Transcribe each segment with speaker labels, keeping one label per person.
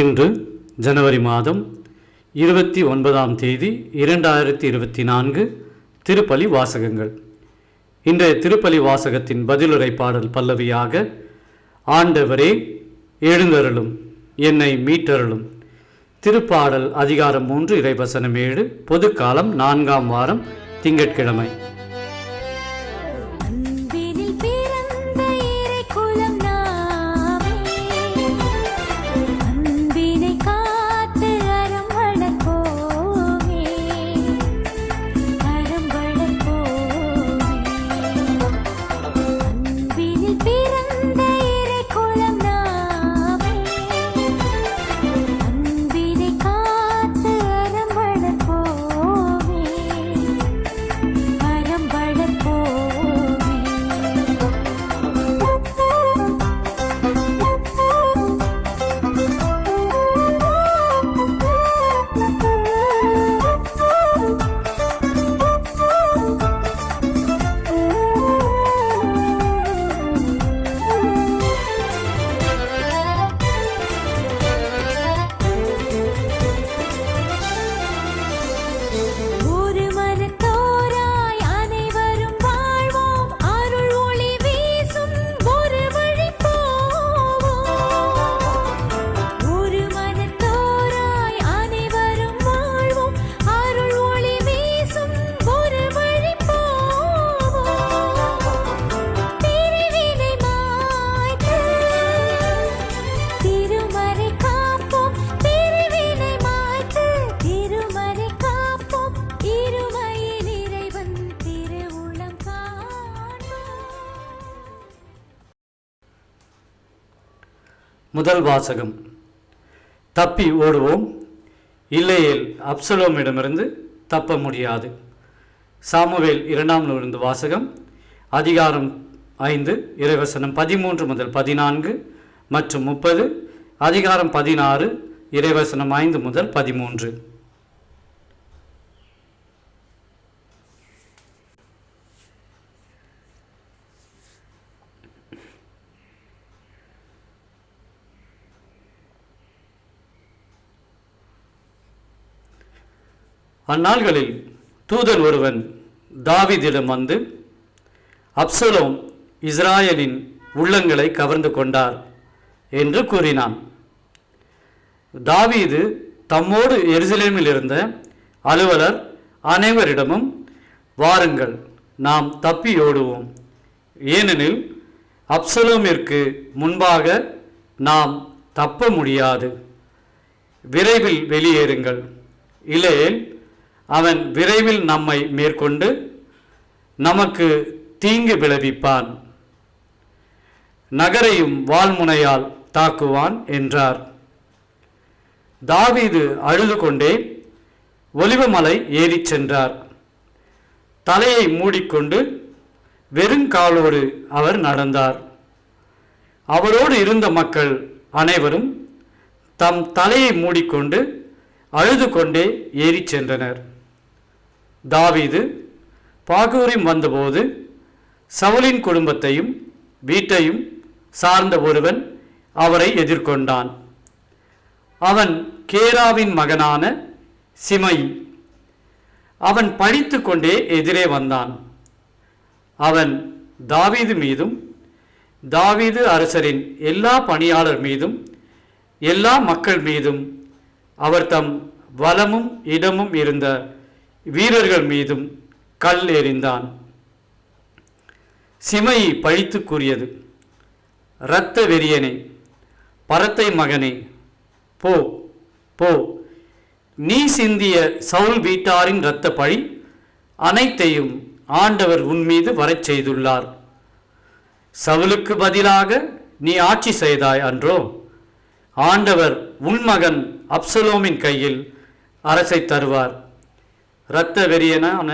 Speaker 1: இன்று ஜனவரி மாதம் இருபத்தி ஒன்பதாம் தேதி இரண்டாயிரத்தி இருபத்தி நான்கு திருப்பலி வாசகங்கள். இன்றைய திருப்பலி வாசகத்தின் பதிலுரை பாடல் பல்லவியாக ஆண்டவரே எழுந்தருளும் என்னை மீட்டருளும் திருப்பாடல் அதிகாரம் மூன்று இறைவசனம் ஏழு பொதுக்காலம் நான்காம் வாரம் திங்கட்கிழமை. முதல் வாசகம். தப்பி ஓடுவோம். இல்லையேல் அப்சலோமிடமிருந்து தப்ப முடியாது. சாமுவேல் இரண்டாம் நூலிருந்து வாசகம். அதிகாரம் ஐந்து இறைவசனம் பதிமூன்று முதல் பதினான்கு மற்றும் முப்பது. அதிகாரம் பதினாறு இறைவசனம் ஐந்து முதல் பதிமூன்று. அந்நாள்களில் தூதன் ஒருவன் தாவிதிடம் வந்து அப்சலோம் இஸ்ராயலின் உள்ளங்களை கவர்ந்து கொண்டார் என்று கூறினான். தாவீது தம்மோடு எருசலேமில் இருந்த அலுவலர் அனைவரிடமும் வாருங்கள் நாம் தப்பி ஓடுவோம். ஏனெனில் அப்சலோமிற்கு முன்பாக நாம் தப்ப முடியாது. விரைவில் வெளியேறுங்கள். இல்லையேல் அவன் விரைவில் நம்மை மேற்கொண்டு நமக்கு தீங்கு விளைவிப்பான். நகரையும் வால்முனையால் தாக்குவான் என்றார். தாவீது அழுது கொண்டே ஒலிவமலை ஏறிச் சென்றார். தலையை மூடிக்கொண்டு வெறுங்காலோடு அவர் நடந்தார். அவரோடு இருந்த மக்கள் அனைவரும் தம் தலையை மூடிக்கொண்டு அழுது கொண்டே ஏறிச் சென்றனர். தாவீது பாகூரிம் வந்தபோது சவுலின் குடும்பத்தையும் வீட்டையும் சார்ந்த ஒருவன் அவரை எதிர்கொண்டான். அவன் கேராவின் மகனான சிமை அவன் படித்து கொண்டே எதிரே வந்தான். அவன் தாவீது மீதும் தாவீது அரசரின் எல்லா பணியாளர் மீதும் எல்லா மக்கள் மீதும் அவர் தம் வலமும் இடமும் இருந்த வீரர்கள் மீதும் கல் எறிந்தான். சிமையை பழித்து கூறியது இரத்த வெறியனே பரத்தை மகனே போ போ. நீ சிந்திய சவுல் வீட்டாரின் இரத்த பழி அனைத்தையும் ஆண்டவர் உன் மீது வரச் செய்துள்ளார். சவுலுக்கு பதிலாக நீ ஆட்சி செய்தாய் அன்றோ? ஆண்டவர் உன் மகன் அப்சலோமின் கையில் அரசை தருவார். இரத்த வெறியனான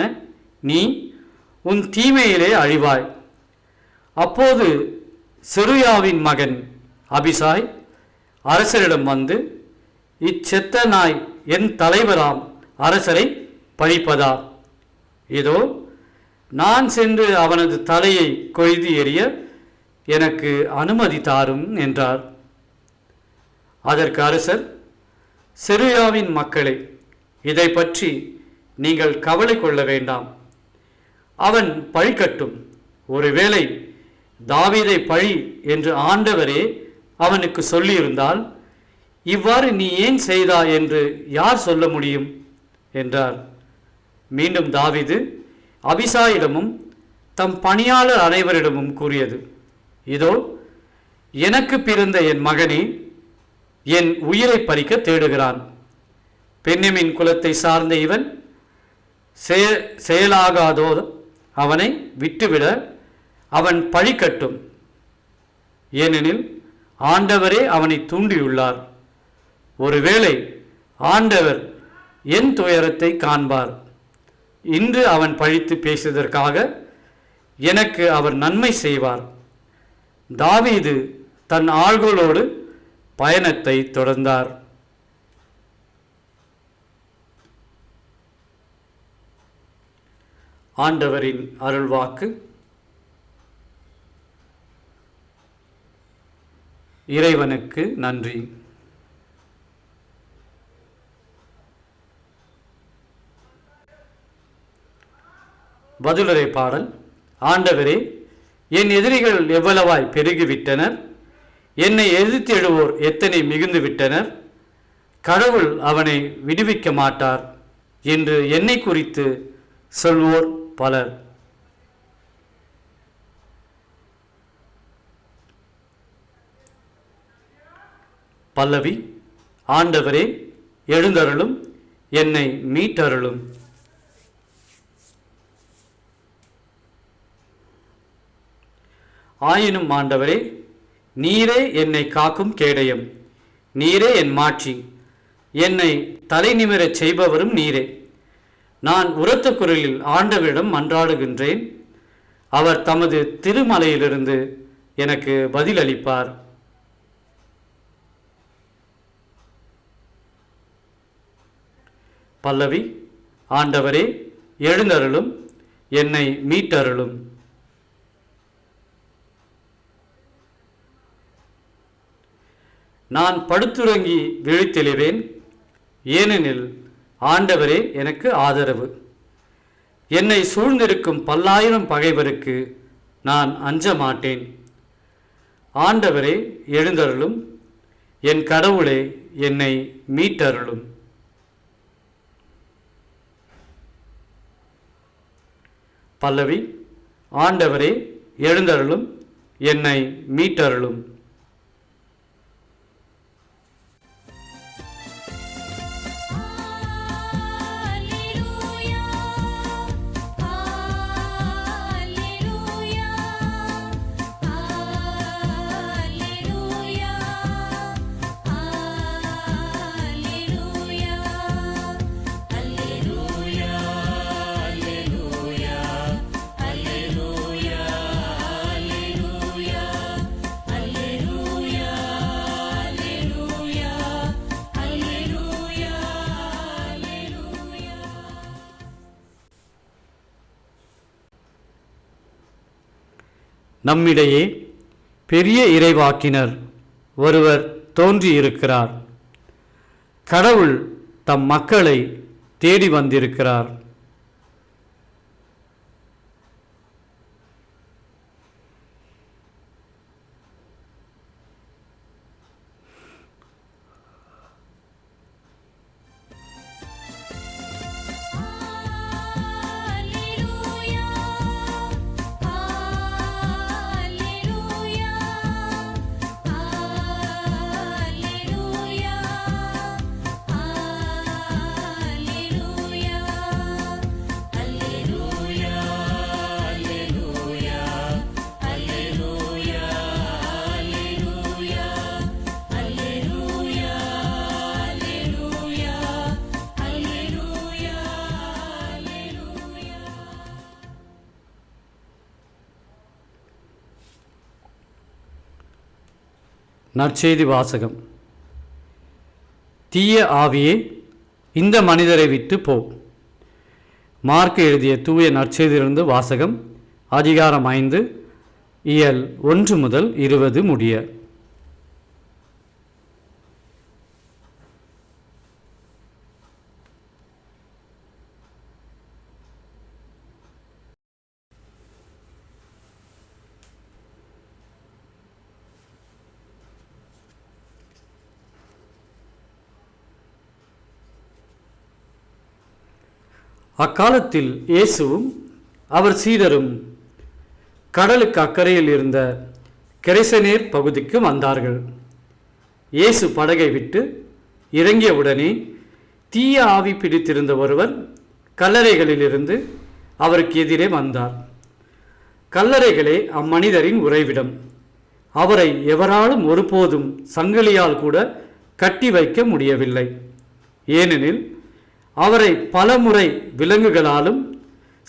Speaker 1: நீ உன் தீமையிலே அழிவாய். அப்போது செருயாவின் மகன் அபிசாய் அரசரிடம் வந்து இச்செத்த நாய் என் தலைவராம் அரசரை பழிப்பதா? இதோ நான் சென்று அவனது தலையை கொய்து எறிய எனக்கு அனுமதி தாரும் என்றார். அதற்கு அரசர் செருயாவின் மக்களை இதை பற்றி நீங்கள் கவலை கொள்ள வேண்டாம். அவன் பழிக்கட்டும் ஒருவேளை தாவீதை பழி என்று ஆண்டவரே அவனுக்கு சொல்லியிருந்தால் இவ்வாறு நீ ஏன் செய்தா என்று யார் சொல்ல முடியும்? என்றார். மீண்டும் தாவிது அபிசாயிடமும் தம் பணியாளர் அனைவரிடமும் கூறியது. இதோ எனக்கு பிறந்த என் மகனே என் உயிரை பறிக்க தேடுகிறான். பெண்ணிமின் குலத்தை சார்ந்த இவன் செய- செயலாகாதோதும் அவனை விட்டுவிட அவன் பழி கட்டும். ஏனெனில் ஆண்டவரே அவனை தூண்டியுள்ளார். ஒருவேளை ஆண்டவர் என் துயரத்தை காண்பார். இன்று அவன் பழித்து பேசியதற்காக எனக்கு அவர் நன்மை செய்வார். தாவீது தன் ஆள்களோடு பயணத்தை தொடர்ந்தார். ஆண்டவரின் அருள்வாக்கு. இறைவனுக்கு நன்றி. பதிலுரை பாடல் ஆண்டவரே என் எதிரிகள் எவ்வளவாய் பெருகிவிட்டனர்? என்னை எதிர்த்து எழுவோர் எத்தனை மிகுந்து விட்டனர் கடவுள் அவனை விடுவிக்க மாட்டார் என்று என்னை குறித்து சொல்வோர். பலர். பல்லவி ஆண்டவரே எழுந்தருளும் என்னை மீட்டருளும். ஆயினும் ஆண்டவரே நீரே என்னை காக்கும் கேடயம். நீரே என் மாற்றி என்னை தலை நிமிரச் செய்பவரும் நீரே. நான் உரத்த குரலில் ஆண்டவரிடம் மன்றாடுகின்றேன். அவர் தமது திருமலையிலிருந்து எனக்கு பதிலளிப்பார். பல்லவி ஆண்டவரே எழுந்தருளும் என்னை மீட்டருளும். நான் படுத்துறங்கி விழித்தெழுவேன். ஏனெனில் ஆண்டவரே எனக்கு ஆதரவு. என்னை சூழ்ந்திருக்கும் பல்லாயிரம் பகைவருக்கு நான் அஞ்ச மாட்டேன் ஆண்டவரே எழுந்தருளும். என் கடவுளே என்னை மீட்டருளும். பல்லவி ஆண்டவரே எழுந்தருளும். என்னை மீட்டருளும். நம்மிடையே பெரிய இறைவாக்கினர் ஒருவர் தோன்றியிருக்கிறார். கடவுள் தம் மக்களை தேடி வந்திருக்கிறார். நற்செய்தி வாசகம். தீய ஆவியே இந்த மனிதரை விட்டு போ. மார்க் எழுதிய தூய நற்செய்தியிலிருந்து வாசகம் அதிகாரம் ஐந்து இயல் ஒன்று முதல் இருபது முடிய. அக்காலத்தில் இயேசுவும் அவர் சீடரும் கடலுக்கு அக்கறையில் இருந்த கெரைசனேர் பகுதிக்கு வந்தார்கள். இயேசு படகை விட்டு இறங்கியவுடனே தீய ஆவி பிடித்திருந்த ஒருவர் கல்லறைகளிலிருந்து அவருக்கு எதிரே வந்தார். கல்லறைகளே அம்மனிதரின் உறைவிடம். அவரை எவராலும் ஒருபோதும் சங்கிலியால் கூட கட்டி வைக்க முடியவில்லை. ஏனெனில் அவரை பலமுறை விலங்குகளாலும்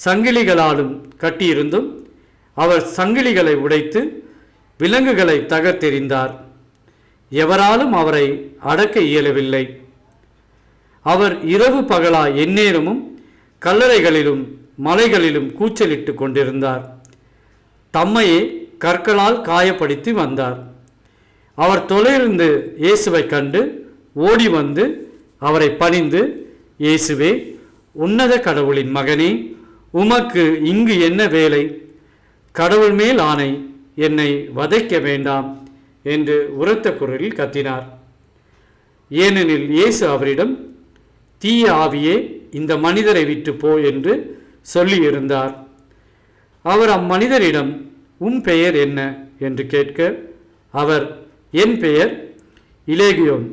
Speaker 1: சங்கிலிகளாலும் கட்டியிருந்தும் அவர் சங்கிலிகளை உடைத்து விலங்குகளை தகர்த்தெறிந்தார். எவராலும் அவரை அடக்க இயலவில்லை. அவர் இரவு பகலா எந்நேரமும் கல்லறைகளிலும் மலைகளிலும் கூச்சலிட்டு கொண்டிருந்தார். தம்மையே கற்களால் காயப்படுத்தி வந்தார். அவர் தொலையிலிருந்து இயேசுவை கண்டு ஓடி வந்து அவரை பணிந்து இயேசுவே உன்னத கடவுளின் மகனே உமக்கு இங்கு என்ன வேலை? கடவுள் மேல் ஆணை என்னை வதைக்க வேண்டாம் என்று உரத்த குரலில் கத்தினார். ஏனெனில் இயேசு அவரிடம் தீய ஆவியே இந்த மனிதரை விட்டு போ என்று சொல்லியிருந்தார். அவர் அம்மனிதரிடம் உம் பெயர் என்ன? என்று கேட்க அவர் என் பெயர் இலேகியோன்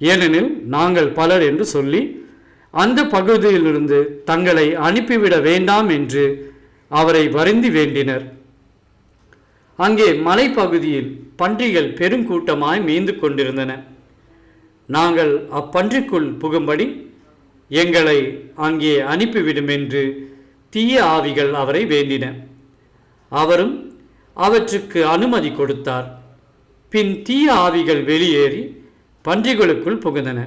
Speaker 1: ஏனெனில் நாங்கள் பலர் என்று சொல்லி அந்த பகுதியிலிருந்து தங்களை அனுப்பிவிட வேண்டாம் என்று அவரை வருந்தி வேண்டினர். அங்கே மலைப்பகுதியில் பன்றிகள் பெருங்கூட்டமாய் மேய்ந்து கொண்டிருந்தன. நாங்கள் அப்பன்றிக்குள் புகும்படி எங்களை அங்கே அனுப்பிவிடும் என்று தீய ஆவிகள் அவரை வேண்டின. அவரும் அவற்றுக்கு அனுமதி கொடுத்தார். பின் தீய ஆவிகள் வெளியேறி பன்றிகளுக்குள் புகுந்தன.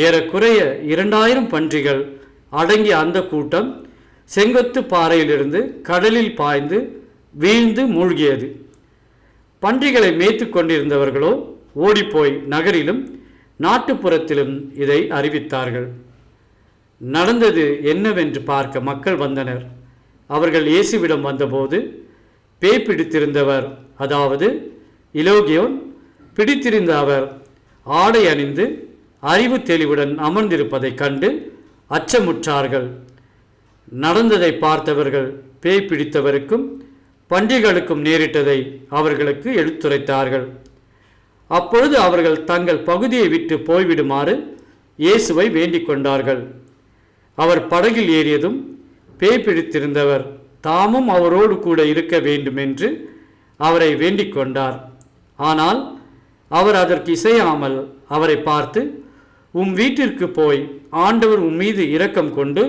Speaker 1: ஏறக்குறைய இரண்டாயிரம் பன்றிகள் அடங்கிய அந்த கூட்டம் செங்கொத்து பாறையிலிருந்து கடலில் பாய்ந்து வீழ்ந்து மூழ்கியது. பன்றிகளை மேய்த்து கொண்டிருந்தவர்களோ ஓடிப்போய் நகரிலும் நாட்டுப்புறத்திலும் இதை அறிவித்தார்கள். நடந்தது என்னவென்று பார்க்க மக்கள் வந்தனர். அவர்கள் இயேசுவிடம் வந்தபோது பேய் பிடித்திருந்தவர் அதாவது இலோகியோன் பிடித்திருந்த அவர் ஆடை அணிந்து அறிவு தெளிவுடன் அமர்ந்திருப்பதைக் கண்டு அச்சமுற்றார்கள். நடந்ததை பார்த்தவர்கள் பேய் பிடித்தவருக்கும் பன்றிகளுக்கும் நேரிட்டதை அவர்களுக்கு எடுத்துரைத்தார்கள். அப்பொழுது அவர்கள் தங்கள் பகுதியை விட்டு போய்விடுமாறு இயேசுவை வேண்டிக் கொண்டார்கள். அவர் படகில் ஏறியதும் பேய் பிடித்திருந்தவர் தாமும் அவரோடு கூட இருக்க வேண்டும் என்று அவரை வேண்டிக் கொண்டார். ஆனால் அவர் அதற்கு இசையாமல் அவரை பார்த்து உம் வீட்டிற்கு போய் ஆண்டவர் உம் மீது இரக்கம் கொண்டு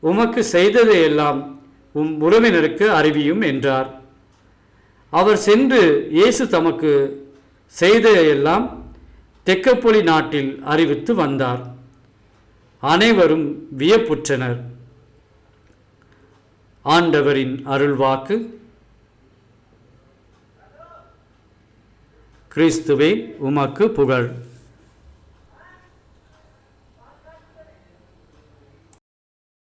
Speaker 1: உமக்கு செய்ததையெல்லாம் உம் உறவினருக்கு அறிவியும் என்றார். அவர் சென்று இயேசு தமக்கு செய்ததையெல்லாம் தெக்கப்பொலி நாட்டில் அறிவித்து வந்தார். அனைவரும் வியப்புற்றனர். ஆண்டவரின் அருள்வாக்கு. கிறிஸ்துவே உமக்கு புகழ்.